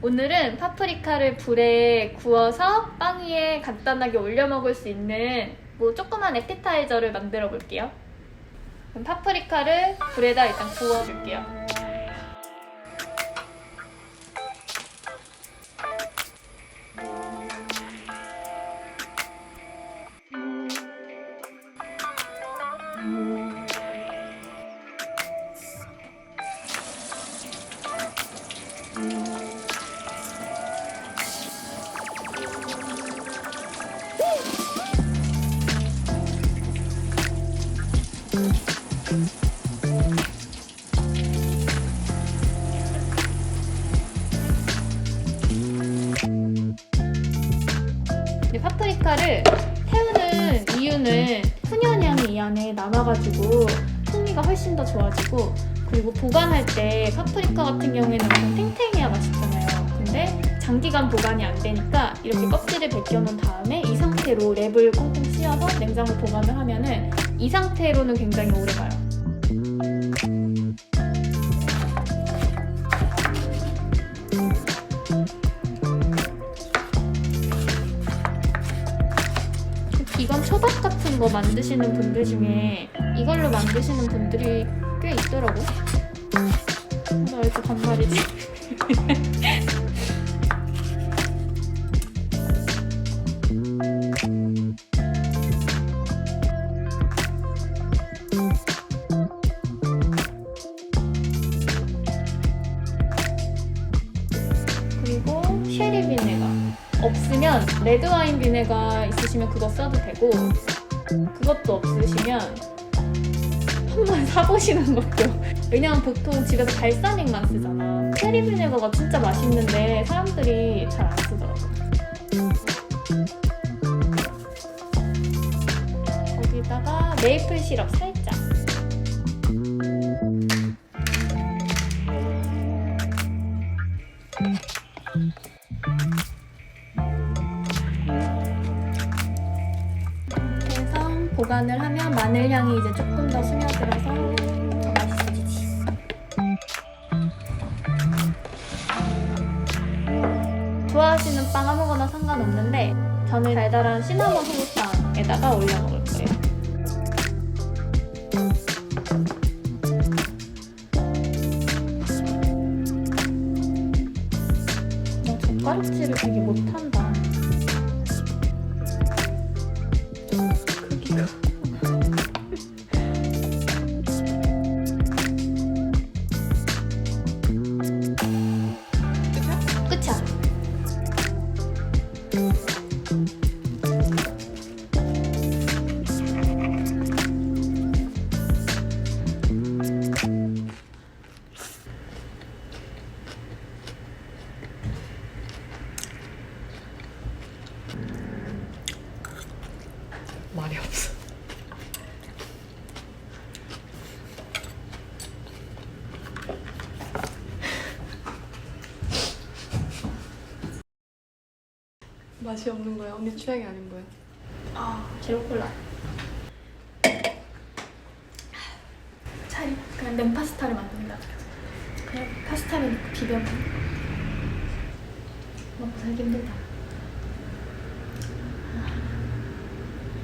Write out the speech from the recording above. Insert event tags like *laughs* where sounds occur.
오늘은 파프리카를 불에 구워서 빵 위에 간단하게 올려 먹을 수 있는 뭐 조그만 에피타이저를 만들어 볼게요. 그럼 파프리카를 불에다 일단 구워줄게요. 이 파프리카를 태우는 이유는 훈연향이 이 안에 남아가지고 풍미가 훨씬 더 좋아지고 그리고 보관할 때 파프리카 같은 경우에는 엄청 탱탱해야 맛있잖아요. 근데 장기간 보관이 안 되니까 이렇게 껍질을 벗겨놓은 다음에 이 상태로 랩을 꽁꽁 씌워서 냉장고 보관을 하면은 이 상태로는 굉장히 오래 가요. 비건 초밥 같은 거 만드시는 분들 중에 이걸로 만드시는 분들이 꽤 있더라고. 나왜 이렇게 반말이지? *laughs* 없으면 레드 와인 비네가 있으시면 그거 써도 되고 그것도 없으시면 한번 *laughs* 사보시는 것도. 왜냐면 보통 집에서 발사믹만 쓰잖아. 쉐리 비네거가 진짜 맛있는데 사람들이 잘 안 쓰더라고. 거기다가 메이플 시럽 보관을 하면 마늘 향이 이제 조금 더 스며들어서 더 맛있어지지. 좋아하시는 빵 아무거나 상관없는데 저는 달달한 시나몬 후무빵에다가 올려 먹을 거예요. 나 젓가락질을 되게 못한다. 말이 맛이 없는 거야? 언니 취향이 아닌 거야? 아, 제로 콜라. 차라리 그냥 냉파스타를 만든다. 그냥 파스타를 비벼. 먹고 살기 힘들다.